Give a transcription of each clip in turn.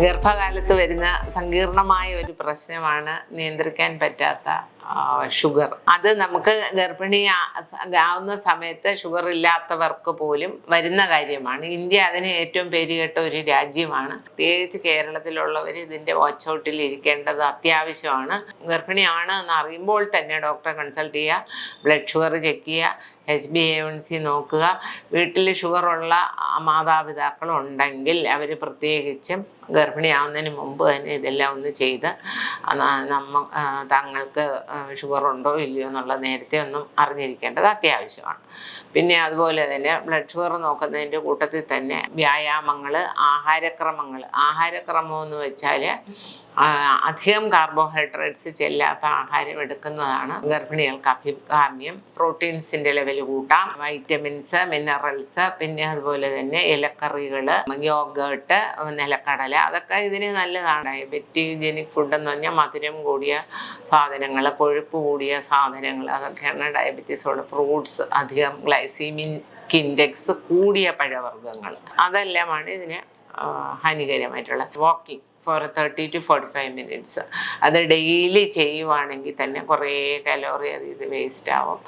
ഗർഭകാലത്ത് വരുന്ന സങ്കീർണമായ ഒരു പ്രശ്നമാണ് നിയന്ത്രിക്കാൻ പറ്റാത്ത ഷുഗർ. അത് നമുക്ക് ഗർഭിണി ആവുന്ന സമയത്ത് ഷുഗർ ഇല്ലാത്തവർക്ക് പോലും വരുന്ന കാര്യമാണ്. ഇന്ത്യ അതിന് ഏറ്റവും പേരുകേട്ട ഒരു രാജ്യമാണ്. പ്രത്യേകിച്ച് കേരളത്തിലുള്ളവർ ഇതിന്റെ വാച്ച് ഔട്ടിൽ ഇരിക്കേണ്ടത് അത്യാവശ്യമാണ്. ഗർഭിണിയാണ് എന്ന് അറിയുമ്പോൾ തന്നെ ഡോക്ടറെ കൺസൾട്ട് ചെയ്യുക ബ്ലഡ് ഷുഗർ ചെക്ക് ചെയ്യുക H B A one C നോക്കുക. വീട്ടിൽ ഷുഗറുള്ള മാതാപിതാക്കൾ ഉണ്ടെങ്കിൽ അവർ പ്രത്യേകിച്ചും ഗർഭിണിയാവുന്നതിന് മുമ്പ് തന്നെ ഇതെല്ലാം ഒന്ന് ചെയ്ത് നമ്മ തങ്ങൾക്ക് ഷുഗർ ഉണ്ടോ ഇല്ലയോ എന്നുള്ള നേരത്തെ ഒന്നും അറിഞ്ഞിരിക്കേണ്ടത് അത്യാവശ്യമാണ്. പിന്നെ അതുപോലെ തന്നെ ബ്ലഡ് ഷുഗർ നോക്കുന്നതിന്റെ കൂട്ടത്തിൽ തന്നെ വ്യായാമങ്ങൾ ആഹാരക്രമങ്ങൾ ആഹാരക്രമം എന്ന് വെച്ചാൽ അധികം കാർബോഹൈഡ്രേറ്റ്സ് ചെല്ലാത്ത ആഹാരം എടുക്കുന്നതാണ് ഗർഭിണികൾക്ക് അഭികാമ്യം. പ്രോട്ടീൻസിന്റെ ലെവൽ കൂട്ടാം. വൈറ്റമിൻസ് മിനറൽസ് പിന്നെ അതുപോലെ തന്നെ ഇലക്കറികൾ യോഗേട്ട് നിലക്കടല അതൊക്കെ ഇതിന് നല്ലതാണ്. ഡയബറ്റിജനിക് എന്ന് പറഞ്ഞാൽ മധുരം കൂടിയ സാധനങ്ങൾ കൊഴുപ്പ് കൂടിയ സാധനങ്ങൾ അതൊക്കെയാണ് ഡയബറ്റീസ് ഉള്ള ഫ്രൂട്ട്സ് അധികം ഗ്ലൈസീമിൻ ഇൻഡെക്സ് കൂടിയ പഴവർഗങ്ങൾ അതെല്ലാമാണ് ഇതിന് ഹാനികരമായിട്ടുള്ള walking for thirty to forty five minutes അത് ഡെയിലി ചെയ്യുവാണെങ്കിൽ തന്നെ കുറേ കലോറി അത് ഇത് വേസ്റ്റ് ആവും.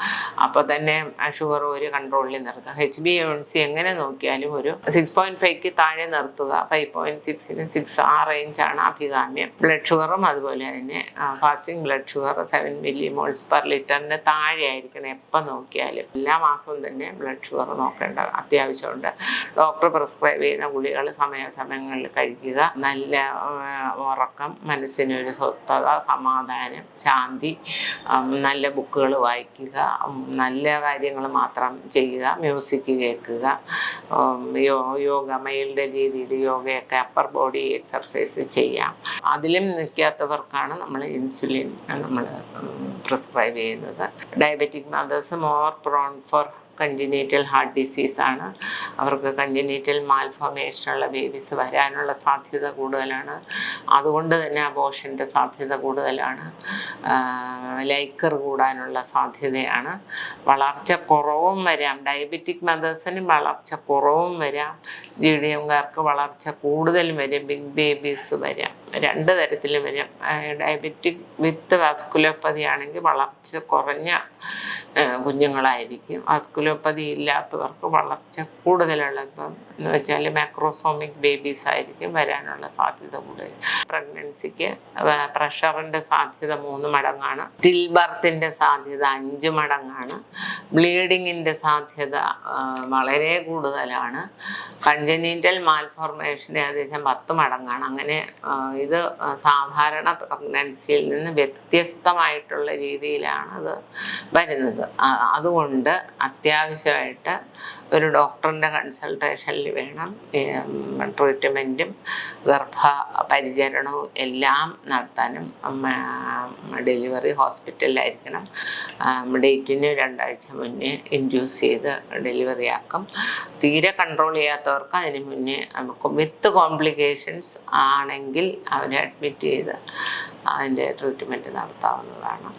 അപ്പോൾ തന്നെ ഷുഗർ ഒരു കൺട്രോളിൽ നിർത്തുക. എച്ച് ബി എൻ സി എങ്ങനെ നോക്കിയാലും ഒരു സിക്സ് പോയിന്റ് ഫൈവ്ക്ക് താഴെ നിർത്തുക. ഫൈവ് പോയിന്റ് സിക്സിന് സിക്സ് ആ റേഞ്ചാണ് അഭികാമ്യം. ബ്ലഡ് ഷുഗറും അതുപോലെ തന്നെ fasting blood sugar seven millimoles per ലിറ്ററിന് താഴെ ആയിരിക്കണം എപ്പോൾ നോക്കിയാലും. എല്ലാ മാസവും തന്നെ ബ്ലഡ് ഷുഗർ നോക്കേണ്ട അത്യാവശ്യമുണ്ട്. ഡോക്ടർ പ്രിസ്ക്രൈബ് ചെയ്യുന്ന ഗുളികൾ സമയാസമയങ്ങളിൽ കഴിക്കുക. നല്ല ഉറക്കം മനസ്സിനൊരു സ്വസ്ഥത സമാധാനം ശാന്തി നല്ല ബുക്കുകൾ വായിക്കുക നല്ല കാര്യങ്ങൾ മാത്രം ചെയ്യുക മ്യൂസിക് കേൾക്കുക യോ യോഗ മൈൽഡ് രീതിയിൽ യോഗയൊക്കെ അപ്പർ ബോഡി എക്സർസൈസ് ചെയ്യാം. അതിലും നിൽക്കാത്തവർക്കാണ് നമ്മൾ ഇൻസുലിൻ നമ്മൾ പ്രിസ്ക്രൈബ് ചെയ്യുന്നത്. Diabetic mothers more prone for congenital heart ഡിസീസാണ് അവർക്ക് കൺജനീറ്റൽ മാൽഫോമേഷനുള്ള ബേബീസ് വരാനുള്ള സാധ്യത കൂടുതലാണ്. അതുകൊണ്ട് തന്നെ അബോഷന്റെ സാധ്യത കൂടുതലാണ്. ലൈക്കർ കൂടാനുള്ള സാധ്യതയാണ്. വളർച്ച കുറവും വരാം. ഡയബറ്റിക് മദേഴ്സിന് വളർച്ച കുറവും വരാം. ജി ഡി എംകാർക്ക് വളർച്ച കൂടുതലും വരും. ബിഗ് ബേബീസ് വരാം. രണ്ട് തരത്തിലും വരും. ഡയബറ്റിക് വിത്ത് വാസ്കുലോപ്പതി ആണെങ്കിൽ വളർച്ച കുറഞ്ഞ കുഞ്ഞുങ്ങളായിരിക്കും. കുഞ്ഞുങ്ങളായിരിക്കും വാസ്കുലോപ്പതി ഇല്ലാത്തവർക്ക് വളർച്ച കൂടുതലുള്ളതും. എന്ന് വെച്ചാൽ മാക്രോസോമിക് ബേബീസ് ആയിരിക്കും വരാനുള്ള സാധ്യത കൂടുതൽ. പ്രഗ്നൻസിക്ക് പ്രഷറിന്റെ സാധ്യത മൂന്ന് മടങ്ങാണ്. സ്റ്റിൽ ബർത്തിന്റെ സാധ്യത അഞ്ച് മടങ്ങാണ്. ബ്ലീഡിങ്ങിന്റെ സാധ്യത വളരെ കൂടുതലാണ്. കൺജനീറ്റൽ മാൽഫോർമേഷൻ ഏകദേശം പത്ത് മടങ്ങാണ്. അങ്ങനെ ഇത് സാധാരണ പ്രഗ്നൻസിയിൽ നിന്ന് വ്യത്യസ്തമായിട്ടുള്ള രീതിയിലാണ് ഇത് വരുന്നത്. അതുകൊണ്ട് അത്യാവശ്യമായിട്ട് ഒരു ഡോക്ടറിന്റെ കൺസൾട്ടേഷനിൽ വേണം. ട്രീറ്റ്മെന്റും ഗർഭ പരിചരണവും എല്ലാം നടത്താനും ഡെലിവറി ഹോസ്പിറ്റലിലായിരിക്കണം. ഡേറ്റിന് രണ്ടാഴ്ച മുന്നേ ഇൻഡ്യൂസ് ചെയ്ത് ഡെലിവറി ആക്കും. തീരെ കൺട്രോൾ ചെയ്യാത്തവർക്ക് അതിന് മുന്നേ നമുക്ക് വിത്ത് കോംപ്ലിക്കേഷൻസ് ആണെങ്കിൽ അവരെ അഡ്മിറ്റ് ചെയ്ത് അതിന്റെ ട്രീറ്റ്മെന്റ് നടത്താവുന്നതാണ്.